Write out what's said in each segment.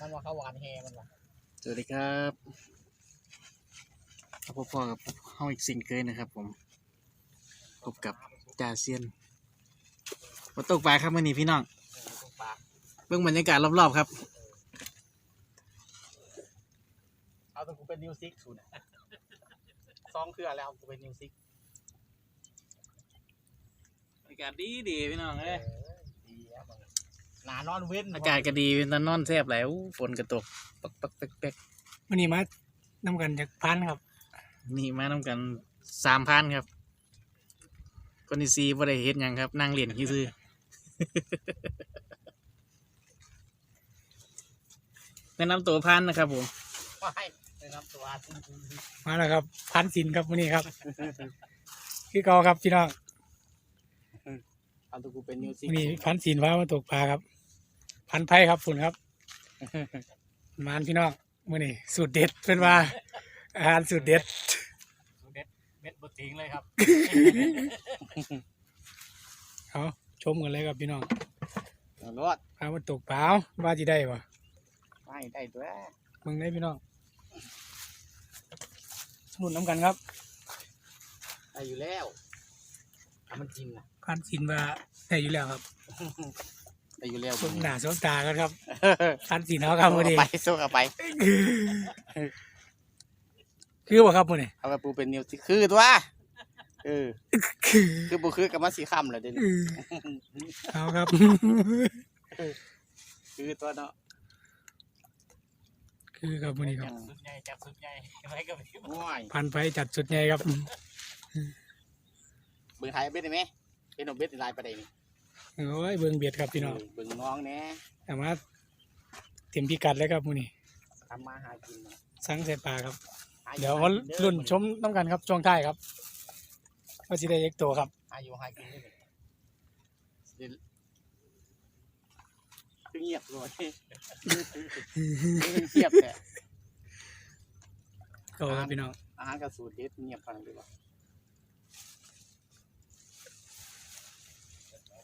มันว่าเขาหวานแฮมันว่ะสวัสดีครับพบพ่อกับห้องอีกซิงเกิลนะครับ ผมพบกับจ่าเซียนมาตกปลาครับมื่อนี้พี่น้องเออตรงปากเบื้องบรรยากาศรอบๆครับ เอาแตัวกูเป็นนิวซิกสูนซองเครือแล้วกูเป็นนิวซิกอากาศดีดีพี่น้องเอเอ้อยดีแล้วมึง หนานอนเว้นอากาศก็ดีเป็นตอนนอนแซบแล้วฝนก็ตกปักปักเป๊กเป๊กวันนี้มาน้ำกันจากพันครับ นี่มาน้ำกันสามพันครับ คนที่ซีบ่ได้เฮ็ดหยังครับ นั่งเรียนที่ซื้อแนะนำตัวพันนะครับผมไม่ในน้ำตัวมาแล้วครับ พันสินครับวันนี้ครับคือเกาครับพี่น้องเอาแตัวกูเป็นนิวซิกวันนี้พันสินว่ามาตกปลาครับ พันไพ่ครับฝุ่นครับ มานพี่น้องวันนี้สูตรเด็ดเป็นว่า อาหารสูตรเด็ดเม็ดเม็ดบดทิ้งเลยครับ เอาชมกันเลยครับพี่น้องเอารอดพามาตกปลาว่าจะได้ปะไม่ได้ตัวมึงได้พี่น้องสมุนน้ำกันครับได้อยู่แล้วเอามันกินนะพันสินว่าได้อยู่แล้วครับได้ อยู่แล้วสมหนาสมตากันครับพันสินเขาครับวันนี้ไปสู้กับไป คือบ่ครับวันนี้เอาไปปูเป็นนิวซิกคือตัวเออคือปูคือกับมันสีค่ำเลยเดี๋ยวนี้เอาครับ คือตัวเนาะคือครับวันนี้ครับสุดใหญ่จับสุดใหญ่ไม่ก็ไม่ง่ายพันไฟจัดสุดใหญ่ครับเบิ่งไทยเบ็ดได้ไหมเป็นหนุ่มเบ็ดในลายประเดี๋ยวนี้ โอ้ยเบิ่งเบียดครับพี่น้องเบิ่งน้องแหน่แต่ว่าเต็มพิกัดเลยครับมื้อนี้ทำมาหากินเนาะสังใส่ปลาครับหาอเดี๋ยวเขารุ่นชมน้ำกันครับช่วงท้ายครับว่าสิได้เอกตัวครับหาอยู่หากินได้เลยเดี๋ยวคือเงียบเลยเงียบแต่โตครับพี่น้องอาหารกับสูตรเด็ดเงียบพังเลยว่ะ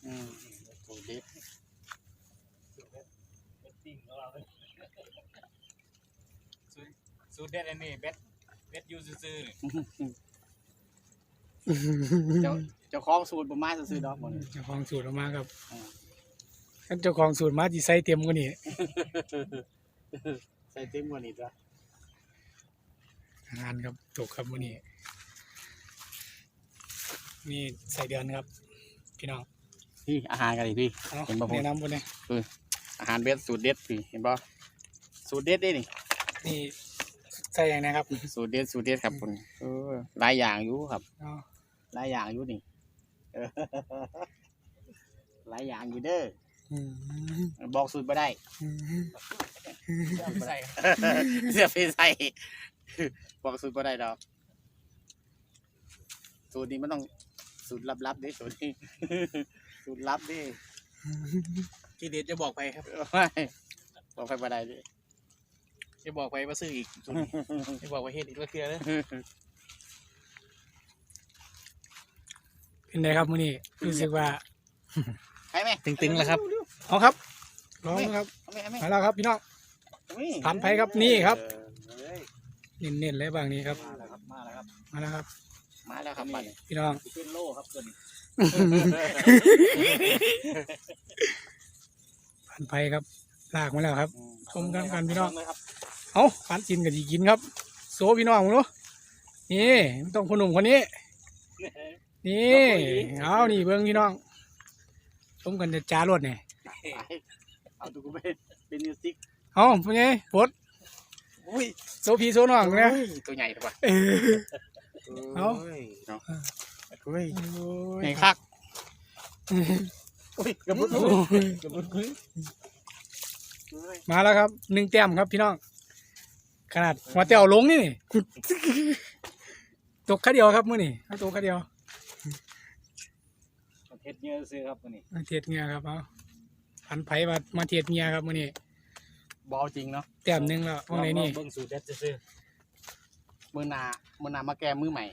อืมสูตรเด็ดสูตรเด็ดอันนี้เบ็ดเบ็ดอยูซื่อๆนี่เจ้าเจ้าของสูตรประมาณซื้อๆดอกหมดเจ้าของสูตรออกมาครับอืมท่านเจ้าของสูตรมาจีใส่เต็มกว่านี้ใส่เต็มกว่านี้จ้ะอาหารครับตกครับมื้อนี้มีใส่เดือนครับ พี่น้อง พี่อาหารกันดิพี่เอาเห็นบ่ผม แนะนำบนนี้อาหารเบ็ดสูตรเด็ดพี่เห็นป่สูตรเด็ดได้นี่ นี่ใส่อย่างนะครับสูตรเด็ดสูตรเด็ดครับคุณเออหลายอย่างอยู่ครับเอาหลายอย่างอยู่นี่เออหลายอย่างอยู่เด้ออืมบอกสูตรไม่ได้อืมใส่เสียไปใส่บอกสูตรไม่ได้ดอก สูตรนี้มันต้องสูตรลับๆเด้สูตรนี้ สูตรลับเด้ที่เด็ดจะบอกไปครับไม่บอกไปไม่ได้เด้จะบอกไปว่าซื้ออีกจะบอกไปเฮ็ดอีกว่าเคลียร์เลยเป็นไงครับมื้อนี้รู้สึกว่าให้ไหมตึงๆแล้วครับเอาครับลองครับเอาไหมเอาไหมมาแล้วครับพี่น้องเอาไหมผ่านไปครับนี่ครับเออเอ้ยเน้นๆเลยบางนี้ครับ มาแล้วครับ มาแล้วครับ มาแล้วครับมาแล้วครับบัดนี้พี่น้องเป็นโลครับตัวนี้ ผ่านไปครับลากมาแล้วครับชมกันกันพี่น้องเลยครับเอาผ่านกินกับจีกินครับ โซพี่น้องมึงรู้นี่มันต้องคนหนุ่มคนนี้ นี่เอานี่เบิ้งพี่น้องชมกันจะจ้ารวดเนี่ยเอาตัวกูไปเป็นมิวสิกเอาเป็นไงปดอุ้ยโซพี่โซน้องเนี่ยตัวใหญ่ถูกป่ะเออเอา เนาะเฮ้ยโอ้ยใหญ่คักอุ้ยกระบุดโอ้ยกระบุดเฮ้ยมาแล้วครับหนึ่งแต้มครับพี่น้อง ขนาดหัวเตียวลงนี่ ตกแค่เดียวครับมื้อนี่เอาตกแค่เดียวเฮ็ดเงี้ยซื้อครับตัวนี้มาเทียดเงียครับเอาพันไผ่มามาเทียดเงียครับมื้อนี้บอลจริงเนาะแต้มหนึงแล้วว่าไงนี่ลองเบิ่งสูตรเด็ดซื่อมือหนามือหนามาแก้มือใหม่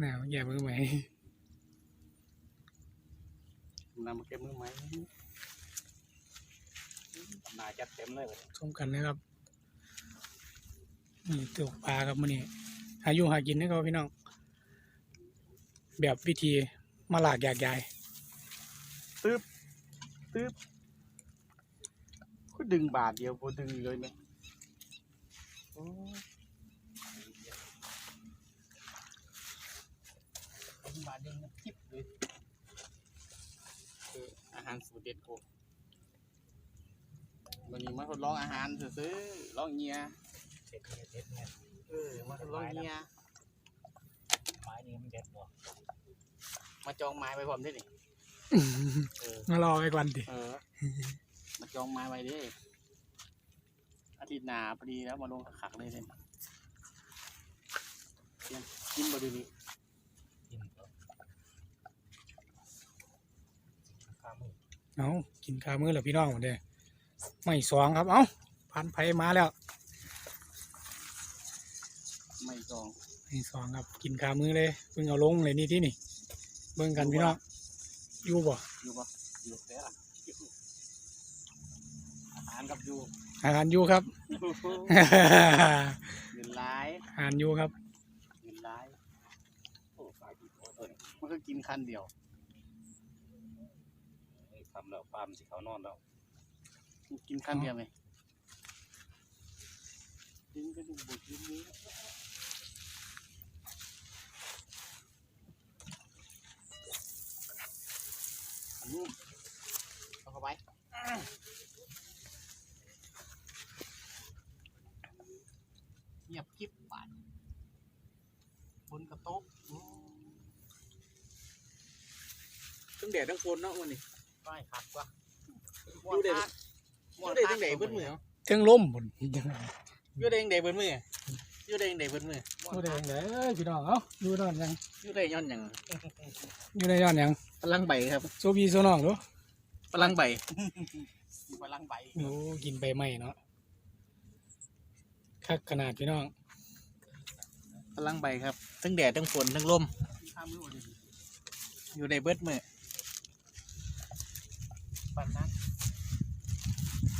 หนาวแย่มือไหมมือห นามาแก้มือใหม่มาจัดเต็มเลยบัดนี้ชมกันนะครับนี่ตกปลาครับมื้อนี้หาอยู่หากินนะครับพี่น้อง แบบวิธีมาหลากอยากยายตึ๊บตึ๊บก็ดึงบาทเดียวกูดึงเลยไหมโอ้ยดึงบาทเดียวมันคิบเลยคืออาหารสูตรเด็ดกูวันนี้มาทดลองอาหารซื้อๆลองเงียเด็ดเนี่ยเด็ดเนี่ยเออมาทดลองเงียไม้นี่มันเด็ดบ่มาจองไม้ไปพร้อมได้ดิเออมารอไปก่อนดิเออมาจองไม้ไว้ดิอาทิตย์หน้าพอดีแล้วมาลงขักๆเลยเนี่ยยังกินบ่ดีนี่ กินก็ข้ามมือ เอากินข้าวมื้อแล้วพี่น้องหมดเลยไม่สองครับ เอ้าพันไผมาแล้ว ไม่จองไม่สองครับ กินข้าวมื้อเลยเพิ่งเอาลงเลยนี่ที่นี่ เบิ่งกันพี่น้องอยู่บ่อยู่ปะอยู่แล้วล่ะอาหารกับอยู่อาหารอยู่ครับเงินร้ายอาหารอยู่ครับเงินร้ายโอ้ปลาดีโอ้ตัวนี้มันก็กินคันเดียวเอ้ยทำแล้วปลามันสิเขานอนแล้วกินคันเดียวไหมกินก็ดูบุกกินนี้อันนี้เอาเข้าไปเงียบกิ๊บบาดบนกระโต๊ะอืมทั้งแดดทั้งฝนเนาะวันนี้ ได้ครับวะอยู่ได้อยู่ได้ทั้งแดดเบิดมือเทิงล่มบนอยู่ได้ทั้งแดดเบิดมืออยู่ได้ทั้งแดดเบิดมืออยู่ได้ยังไงพี่น้องเอ้าอยู่นอนยังอยู่ได้ย้อนหยังอยู่ในย้อนยังพลังใบครับโซบีโซน้องดูพลังใบมีพลังใบโอ้กินไปไหมเนาะคักขนาดพี่น้องพลังใบครับทั้งแดดทั้งฝนทั้งลมข้ามมือวันนี้อยู่ได้เบิดมือ ปันนั้น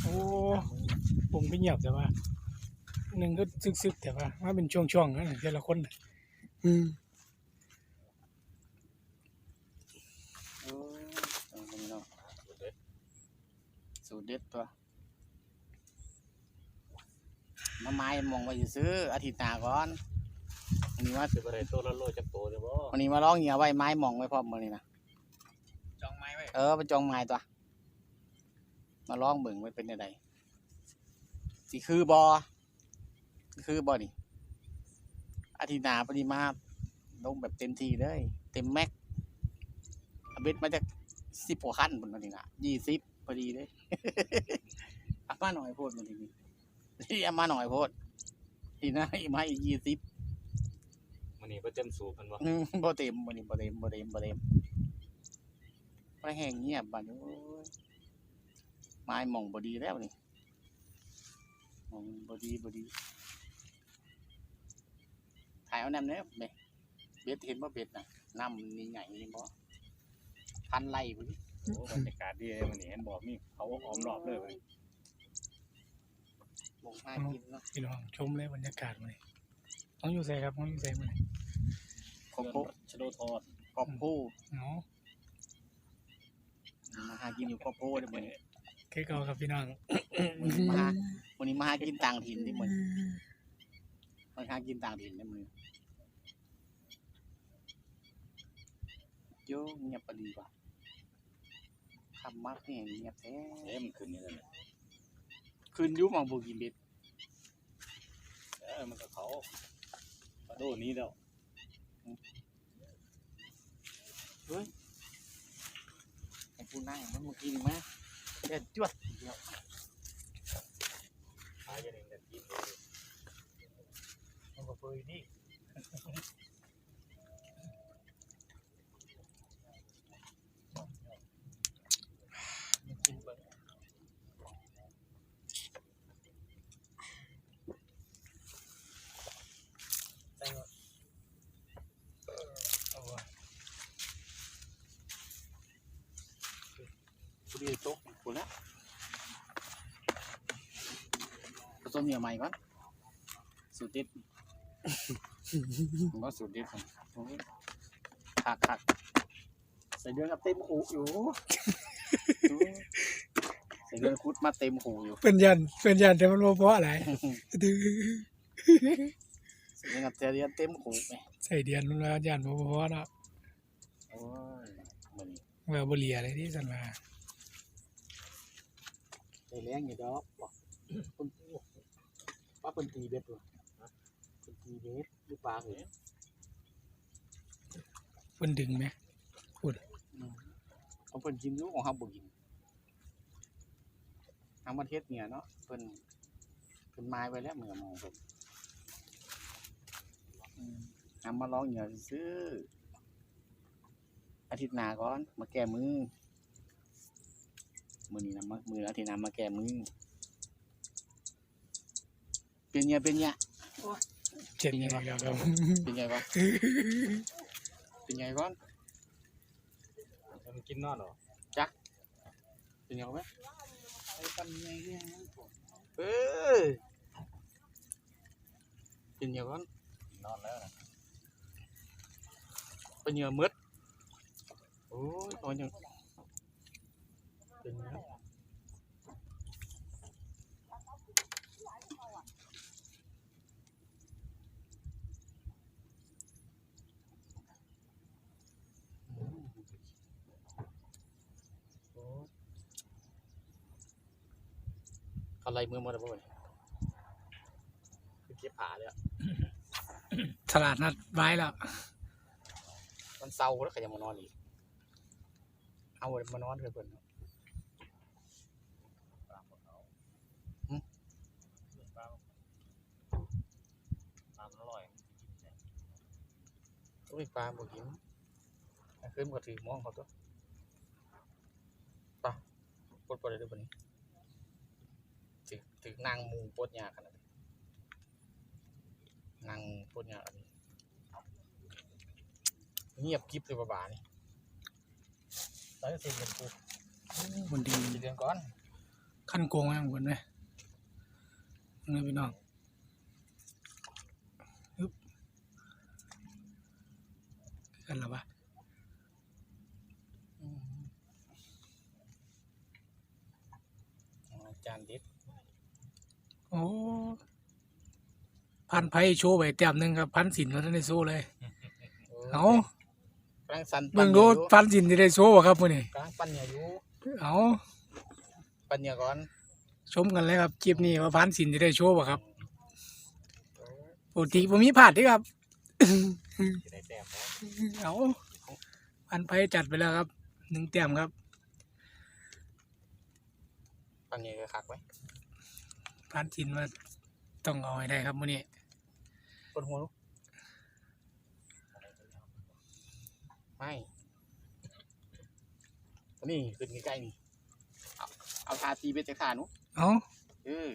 โอ้ผมก็เงียบแต่ว่าหนึ่งก็ซึกๆแต่ว่าว่าเป็นช่วงๆนั่นแหละแต่ละคนน่ะอืมเออเอาไปเนาะสูตรเด็ดตัวมาไม้มองไว้ซื้ออาทิตย์หน้าก่อนวันนี้ว่าสิบ่ได้ตัวละโลจักโตเด้อบ่วันนี้มาร้องเหี่ยไว้ไม้มองไว้พร้อมมือนี่นะจองไม้ไว้เออไปจองไม้ตัว มาร้องเบิ่งไว้เป็นยังไงสิคือบอคือบอนี่อาทิตย์หน้าพอดีมาลงแบบเต็มที่เลย เต็มแม็กเอาเบ็ดมาจากสิบกว่าขั้นบนวันนี้นะยี่สิบพอดีเลยเอามาหน่อยโพดมันทีนี้ที่เอามาหน่อยโพดทีหน้าอีกมาอีกยี่สิบมื้อนี้บ่เต็มสูบมันบ่อืมบ่เต็มบ่นี่บ่เต็มบ่เต็มบ่เต็มไปแห้งเงียบบัดนี้โอ้ยไม้หม่องบ่ดีแล้วนี่หม่องบ่ดีบ่ดีถ่ายเอาน้ำเนี้ยเบ็ดเบ็ดเห็นบ่เบ็ดน่ะน้ำนี่ใหญ่นี่บ่พันไล่บ่ดิโอ้บรรยากาศดีเลยมื้อนี้เห็นบอกมีเขาอ้อมรอบเลยมื้อนี้หม่องน่ากินเนาะพี่น้องชมเลยบรรยากาศมันต้องอยู่ใส่ครับต้องอยู่ใส่มันขอบเพื่คุอนชะโดทอดขอบผู้เนาะมาหากินอยู่ขอบผู้เด้อมื้อนี้ คือเก่าครับพี่น้องมื้อนี้มาหามื้อนี้มาหากินต่างถิ่นเดิมื้อนี้มาหากินต่างถิ่นเด้อมื้อนี้โยเงียบปดีว่ะคำมักเนี่ยเงียบแท้เอ้ยมันขึ้นนี่แหละคืนอยุหมองบูกินเบ็ดเออมันก็เขาปลาโดนี้แล้วไอ้ผู้นั่งมันเมื่อกี้นี่มา เด็ดจวดเดียวหาอย่างนึงกันกินเลยมันก็เฟยนี่กินเบิ่งใส่หมดเอาวะพอดีโต๊ะ กูแล้วสมเหนียวใหม่ก่อนสูตรเด็ดผมว่าสูตรเด็ดผมโอ้ยคักคักใส่เดือนกับเต็มหูอยู่ ใส่เดือนคุดมาเต็มหูอยู่ เป็นยันเป็นยันแต่มันบ่เพราะอะไรดื้อใส่เดือนกับเดือนเต็มหูไงใส่เดียนมันว่ายันบ่เพราะเนาะโอ้ยมันว่าบ่เหลียเลยที่สันว่า ใส่แรงอยู่ดอกบอกคนว่าคนตีเบ็ดวะคนตีเบ็ดหรือปลาเหรอเพิ่นดึงไหมอืมของเพิ่นกินอยู่ของเฮาบ่กินทางประเทศเนี่ยเนาะเพิ่นเพิ่นไม้ไว้แล้วเหมือนมองเพิ่นอืมนำมาลองเหยื่อซื้ออาทิตย์หน้าก่อน มาแก้มือ มื้อนี้นะมามืออาทิตย์หน้ามาแก้มือเป็นไงเป็นไงเจ็ดนี่ครับเป็นไงก่อนเป็นไงก่อนมันกินนอนเหรอเป็นไงก่อนไหมไอ้ปันไงเนี่ยเออเป็นไงก่อนนอนแล้วนะเป็นเหยื่อมืดโอ้ยตอนยัง เป็นไงอืมโอ้ยอะไรมือมาแล้วบ่เนี่ยคือเก็บผาเลยอะตลาดนัดไว้แล้ว มันเศร้าแล้วใครจะมานอนอีก เอามานอนเลยเพิ่น ตามอร่อย โอ้ยปลาบ่กินขึ้นก็ถือมองเขาตัวปลาปลดปลดได้ด้วยปะนี้ถือถือนางมูปลดยาขนาดนี้นางมูปลดยาอันนี้เงียบกริบเลยบ้าๆนี่แล้วจะเสียเงินกูมันดีสี่เดือนก่อนขั้นโกงอย่างคนไหมนี่พี่น้องฮึบ กันแล้ววะอืมอาจารย์ดิษโอ้พันไพ่โชว์ไปแต้มหนึงครับ พันสินแล้วท่านได้โชว์เลยเอากำลังสันเบิ่งดูพันสินที่ได้โชว์บ่ครับมื้อนี้กำลังปันเหยื่ออยู่เอาปันเหยื่อก่อน ชมกันเลยครับคลิปนี้ว่าพันสินที่ได้โชว์บ่ครับปกติบ่มีพลาดเด้อครับ จะได้แต้มแล้วเอาพันไพ่จัดไปแล้วครับหนึ่งแต้มครับปันเหยื่อก็คักไว้พันสินว่าต้องเอาให้ได้ครับมื้อนี้ปวดหัวลูกไม่อันนี่ขึ้นใกล้ๆนี่เอาเอาทาตีเบสจากขาหนุเอาเออ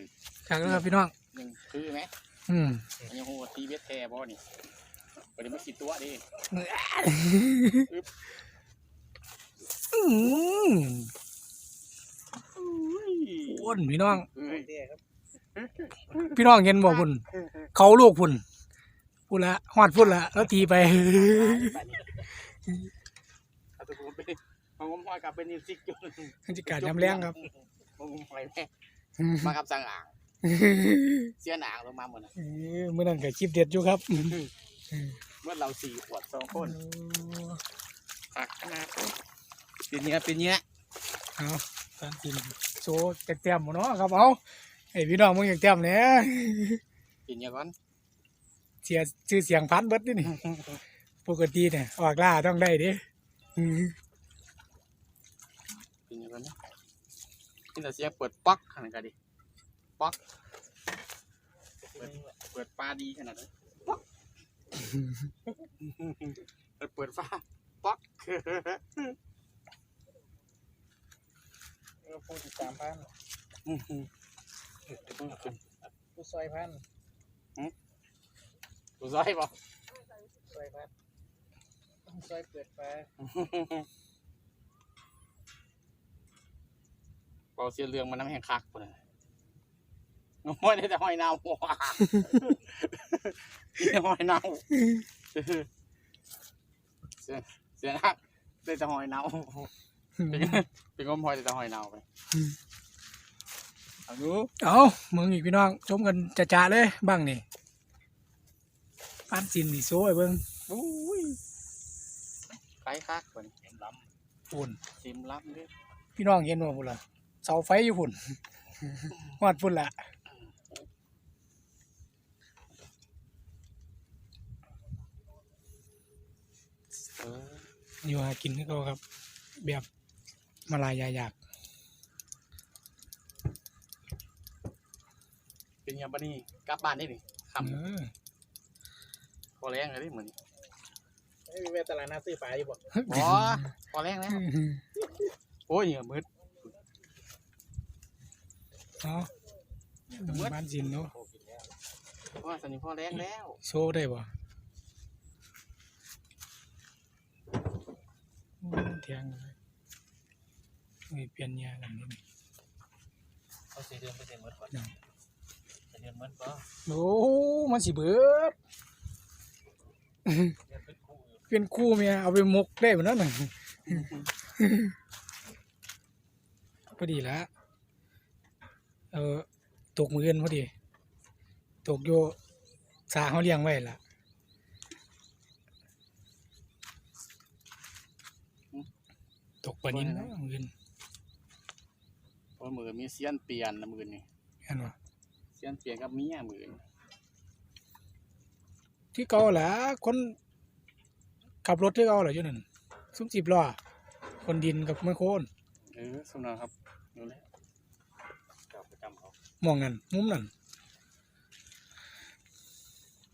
คักแล้วครับพี่น้องยังคือไหมอืมมันยังโหตีเบสแทบ่นี่ วันนี้มาคิดตัวดิอืมอ้วนพี่น้อง พี่น้องเห็นบ่พุ่น เขาลูกพุ่นพุ่นละฮอดพุ่นละแล้วตีไปเอาตัวผมไปมางมหอยกลับเป็นนิวสิกอยู่บรรยากาศยามแรงครับมางมหอยแม่มากับสังอ่าง เสียหนางลงมาหมดนะเมื่อนั้นก็คลิปเด็ดอยู่ครับ เมื่อเราสี่ขวดสองคนผักขนาดเป็นเนี้ยเป็นเนี้ยเอาตอนกินโชว์แต้มๆหมดเนาะครับเอาไอพี่น้องมึงอยากแต้มเนี่ยเป็นเนี้ยก่อนเสียชื่อเสียงพันเบิดนี่นี่ปกติเนี่ยออกล่าต้องได้เดิเป็นเนี้ยก่อนนะนี่แต่เสียงเปิดป๊อกขนาดกันดิป๊อกเปิดเปิดปลาดีขนาดนั้นป๊อก เปิดเปิดฟ้าป๊อกผู้ติดตามพันอื้อหือผู้ซอยพันดูซ้อยบ่ซอยพันซอยเปิดไฟเบาเสียเรื่องมันน้ำแห้งคักปุ่นน่ะ โอ้ยได้แต่หอยเน่าว้ากินแต่หอยเน่าเสียเสียนักได้แต่หอยเน่าเป็นเป็นงมหอยได้แต่หอยเน่าไปเอาดูเอามึงอีกพี่น้องชมกันจะจะๆเลยบ้างนี่ปานสินนี่โซ่ไอ้เบิ่งอุ้ยไกลคักคนเห็นล้ฝุ่นซิมลับเด้อพี่น้องเห็นบ่พุ่นล่ะเสาไฟอยู่พุ่นฮอดพุ่นละ อออยู่หากินคือเขาครับ แบบมาลายยายากเป็นยังบันนี้กลับบ้านได้ดิคเออำพอแรงเลยดิเหมือนไม่มีแม่ตลาดนัดซื้อปลาอยู่บ่พอพอแรงแล้วโอ้ยเหงื่อมืดเนาะเหงื่อมืดบ้านสินเนาะเพราะว่าสันนิพอแรงแล้วโซ่ได้บ่โอ้ เทียงเลยมีเปลี่ยนยากันนี่ำเขาสีเดือนไปเต็มหมดก่อนยังเดือนหมดปะโอ้มันสิเบิดเดือนเป็นคู่อยู่เป็นคู่เมียเอาไปหมกได้เหมือนนั้นน่ะพอดีแล้วเออตกมือเงินพอดี ตกโยสาเขาเลี้ยงไว้ล่ะ ตกปลานินเนาะมือเงินเพราะมือมีเสียนเปลี่ยนนะมือนี่เห็นบ่เสียนเปลี่ยนกับเมียมือนี่ที่เก่าแหละคนขับรถที่เก่าแหละอยู่นั่นซุ้มสิบล้อคนดินกับไมโครนเออสมนัครับดูแลเจ้าประจำเขามองนั่นมุมนั่น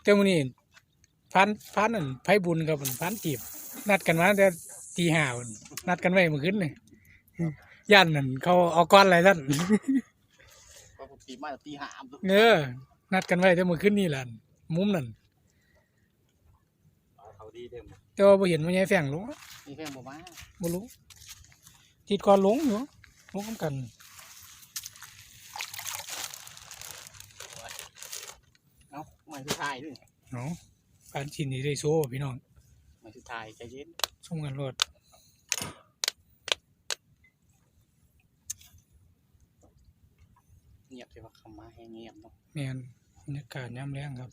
แต่มื้อนี้พันพันนั่นไผบุญกับพันจีบนัดกันมาตั้งแต่ ตีห้าพุ่นนัดกันไว้เมื่อคืนนี่ย่านนั่นเขาเอาก้อนอะไรท่านเพราะผมตีมาแต่ตีห้าอัมเออนัดกันไว้แต่เมื่อคืนนี่ล่ะมุมนั่นเขาดีเต็มแต่ว่าบ่เห็นมันยายแฝงลงนี่แค่บอกมาบ่รู้ติดก่อนลงอยู่ลงกัน เอ้าไม่สุดท้ายด้วยเนาะปานชินนี่ได้โซ่พี่น้อง ไม่สุดท้ายใจเย็นชมกันรถเงียบเลยว่าคำมาให้เงียบเนาะแม่นบรรยากาศยามแรงครับ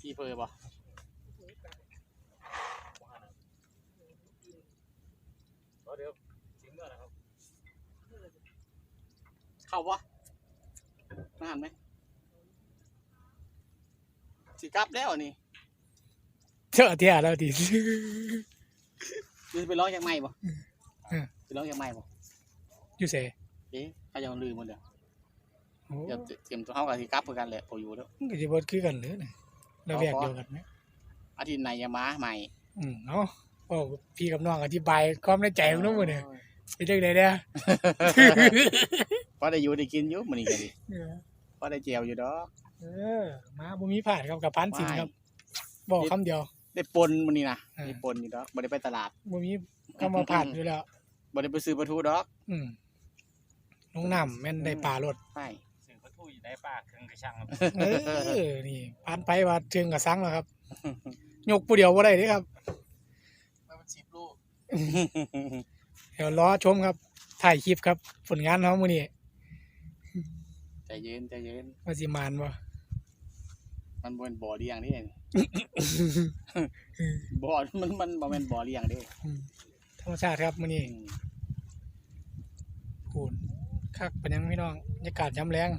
พี่เพอบ่เดี๋ยวถึงเมื่อนะครับ เข้าบ่น่านไหม สิกลับแล้วนี่เจอเที่ยแล้วดิจะไปร้องยังไม่บ่เออไปร้องยังไม่บ่อยู่เสเอ๊ะเขายังลืมหมดเลยโอ้เดี๋ยวเตรียมตัวเข้ากับสิกลับเหมือนกันแหละพออยู่แล้วมันก็จะบ่คือกันเลยนะเราแวกเดียวกันไหมอาทิตย์ไหนจะมาใหม่ อืมเนาะโอ้พี่กับน้องอธิบายความในใจของน้องมื้อนี่เป็นจังได๋เด้อพอได้อยู่ได้กินอยู่มันนี่ก็ดิพอได้เจียวอยู่ดอก เออมาบ่มีผ่านครับกับพันสินครับ บอกคำเดียว ได้ปนมันนี่นะอ่า ได้ปนอยู่ดอกบ่ได้ไปตลาดบ่มีคำว่าผ่านอยู่แล้ว บ่ได้ไปซื้อปลาทูดอกอืมลงน้ำแม่นได้ปลารถใช่สิ่งเขาทู่อยู่ในป่าเครื่องกระชังครับ เออนี่ผ่านไปว่าเชิงกับซังแล้วครับ ยกผู้เดียวบ่ได้เด้ครับมาเป็นสิบลูกเดี๋ยวรอชมครับถ่ายคลิปครับ ผลงานเขามื้อนี้ใจเย็นใจเย็น ว่าสิมานบ่ มันบ่เป็นบ่อเลี้ยงนี่เอง บ่อมันมันบ่แม่นบ่อเลี้ยงเด้ธรรมชาติครับมื้อนี้อืมพูนคักเป็นยังพี่น้องบรรยากาศยามแรง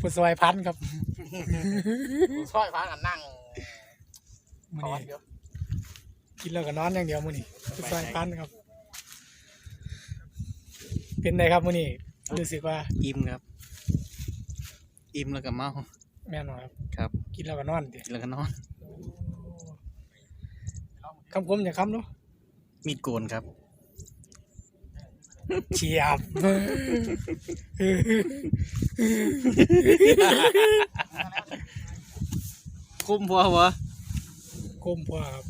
ผู้ซอยพันครับซอยพากันนั่งมื้อขอนี้เดี๋ยวกินแล้วก็นอนอย่างเดียวมื้อนี้ผู้ซอยพันครับ เป็นไงครับมื้อนี้ รู้สึกว่าอิ่มครับ อิ่มแล้วก็เมาแม่นบ่ครับครับ กินแล้วก็นอนติกินแล้วก็นอนคำคมอย่าคำเนาะมีดโกนครับเฉียบคุ้มพอวะคมพอครับ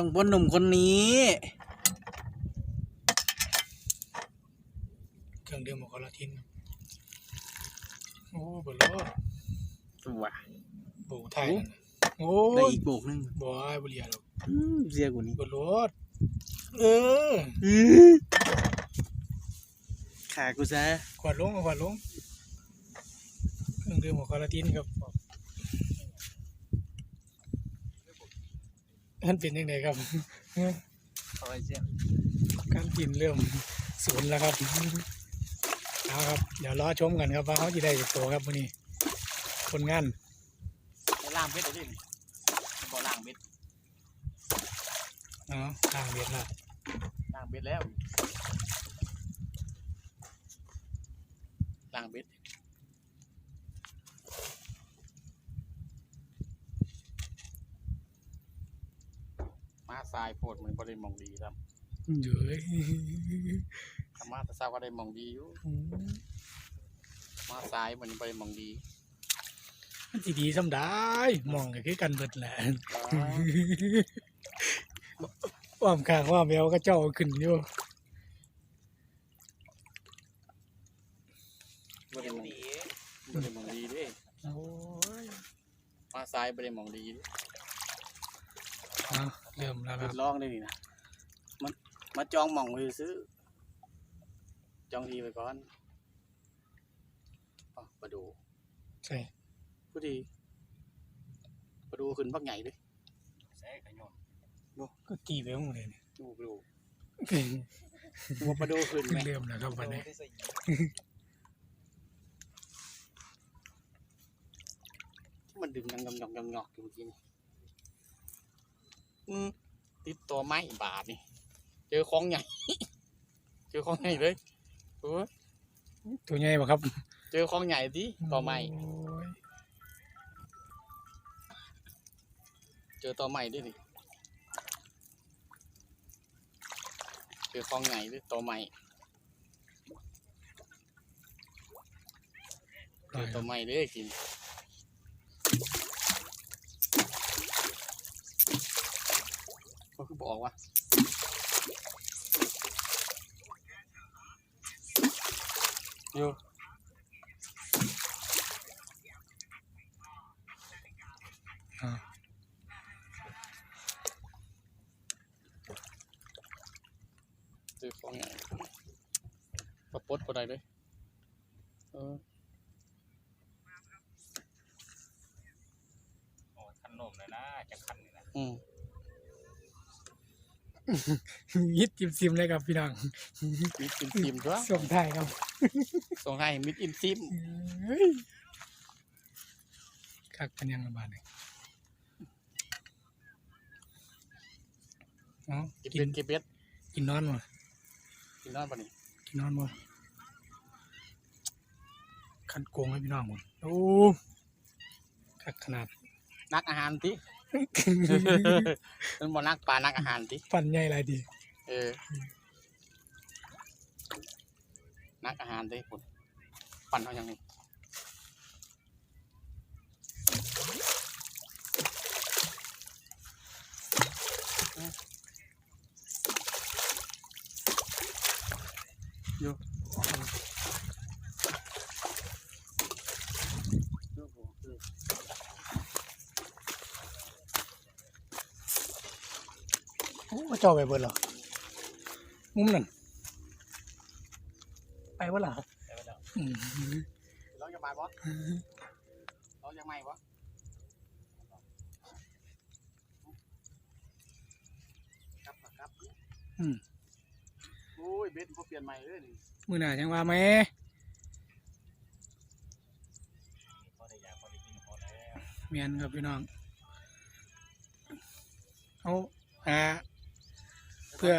ต้องพ่อหนุ่มคนนี้ เครื่องดื่มของคอลลาทินโอ้บลอตัว โบไทยนั่นน่ะโอ้ได้ยอีกโบกหนึงบอยบเรียหรอกอืมเสียกว่านี้บลอดเอออื้อขากูซะขวดลงเอาขวดลง เครื่องดื่มของคอลลาทินครับ มันเป็นยังไงครับเอาไว้เสียการกินเริ่มศูนย์แล้วครับเอาครับ เดี๋ยวรอชมกันครับว่าเขาจะได้จากตัวครับวันนี้ คนงานไปล่างเบ็ดเอาดิบ่ล่างเบ็ดเนาะทางเบียดละล่างเบ็ดแล้วล่างเบ็ด ทรายโพดมันบ่ได้มองดีครับเย้ยธรรมะแต่ทราบว่าได้มองดีอยู่มาทรายมันบ่ได้มองดีมันสิดีสำได้มองก็คือกันเบิดแหละอ๋ออ้อมข้างว่าแมวก็เจ้าขึ้นอยู่บ่ได้มองดีบ่ได้มองดีเด้โอ้ยมาทรายบ่ได้มองดีเด้ เอาเริ่มแล้วคทรับดลองได้นี่นะมันมาจองหม่องไว้ซื้อ จองทีไปก่อนอ๋อมาดูใช่ผู้ดีมาดูขึ้นพักใหญ่ด้วยแซ่ขยอนก็ตีไปหมดเลยเนี่ยดูไปดูว่ามาดูขึ้นไหม เริ่มแล้วครับวันนี้มันดึงยังยองยองยองยองอยู่เมื่อกี้นี่อืม ติดตัวไม้บาทนี่เจอของใหญ่เจอของใหญ่เลยโอ้ยตัวใหญ่ป่ะครับเจอของใหญ่ดิต่อไม้โอ้ยเจอต่อไม้ด้วยนี่เจอของใหญ่ด้วยต่อไม้เจอต่อไม้เด้อกิน ก็คือบอกว่าอยู่อ่าเจอของใหญ่ประปดบ่ได้เลยเออโอ้ยคันนมเลยนะจะคันนี่นะอืม ยิดจิมซิมเลยครับพี่น้องมิดอิมซิมด้วยส่งท้ายครับส่งให้มิดอิมซิมเฮ้ยคักเป็นยังระบาดเลยเอาเก็บกิเบ็นดเก็บเบ็ดกินนอนบ่กินนอนปะนี่กินนอนบ่ขันโกงให้พี่น้องหมดโอ้คักขนาดนักอาหารติ มันบ่นักปลานักอาหารติฟันใหญ่หลายดีเออ นักอาหารติปุ่นปั่นเขาอย่างนี้อยู่อยู่บ่คือ โอ้ เจ้าไปเบิดเหรอมุมนั่นไปเบิดเหรอได้ไปแล้วอืมร้องยังไงบ่ร้องยังไงบ่ครับครับอืมโอ้ยเบ็ดเขาเปลี่ยนใหม่เลยนี่มือหน้าจังว่าแม่พอได้อยากพอได้กินพอแล้วเมียนครับพี่น้องเอาหา เพื่อ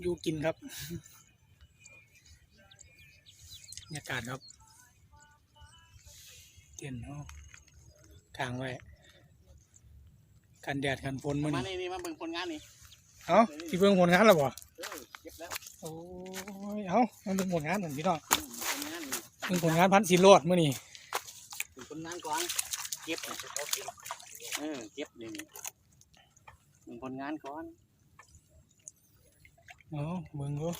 อยู่กินครับบรรยากาศครับเตียนเนาะกลางไว้กันแดดกันฝนมื้อมานี้นี่นี่มาเบิ่งผลงานนี่เอ้าที่เบิ่งผลงานแล้วบ่เออเก็บแล้วโอ้ยเอ้ามันเป็นผลงานเหมือนพี่น้องอืมผลงานนี่เป็นผลงานพันธุ์สิโรดมื้อนี้เป็นผลงานก่อนเก็บนี่เออเก็บนี่นี่เบิ่งผลงานก่อน เอาเบิ่งก็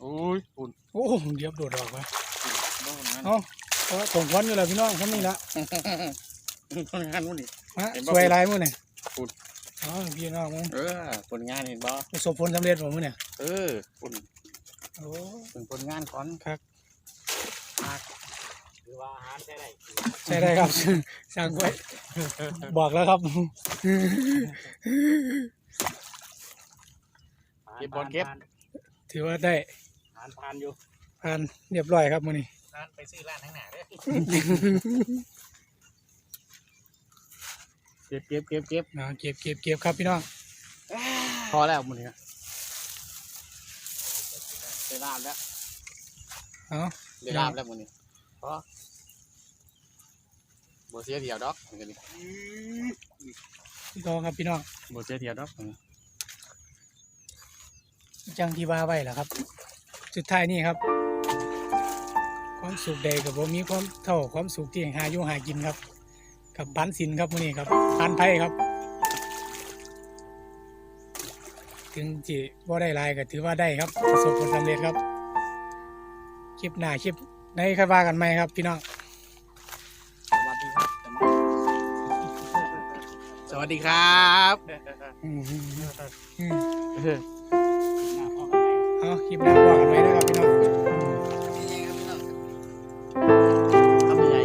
โอ้ยปุ่นโอ้เดียบโดดออกมาเบิ่งผลงานเอาเอาส่งควันอยู่แล้วพี่น้องท่านนี้ละเบิ่งผลงานมื้อนี่ฮะเห็นบ่สวยหลายมื้อนี่พูดเอาพี่น้องมึงเออผลงานเห็นบ่ประสบผลสำเร็จบ่มื้อนี่เออปุ่นโอ้เบิ่งผลงานก่อนคือว่าอาหารใช่ไหมใช่ได้ครับสั่งไว้บอกแล้วครับ ถือว่าได้อาหารทานอยู่ผ่านเรียบร้อยครับมื้อนี้ร้านไปซื้อร้านทั้งหนาเด้อเก็บเก็บเก็บเก็บเอาเก็บเก็บเก็บครับพี่น้องพอแล้วมื้อนี้ได้ลาบแล้วเอาได้ลาบแล้วมื้อนี้พอบ่เสียเดียวดอกมื้อนี้พี่น้องครับพี่น้องบ่เสียเดียวดอก จังที่ว่าไว้แหละครับ สุดท้ายนี่ครับ ความสุขใดกับผมมีความเท่าความสุขที่หาอยู่หากินครับ กับปันสินครับมื้อนี้ครับปันไพ่ครับ ถึงจีว่าได้หลายก็ถือว่าได้ครับ ประสบผลสำเร็จครับ คลิปหน้าคลิปในค่อยว่ากันใหม่ครับ พี่น้องสวัสดีครับ สวัสดีครับ อืม คลิปหน้าว่ากันไหมนะครับพี่น้องทำยังไง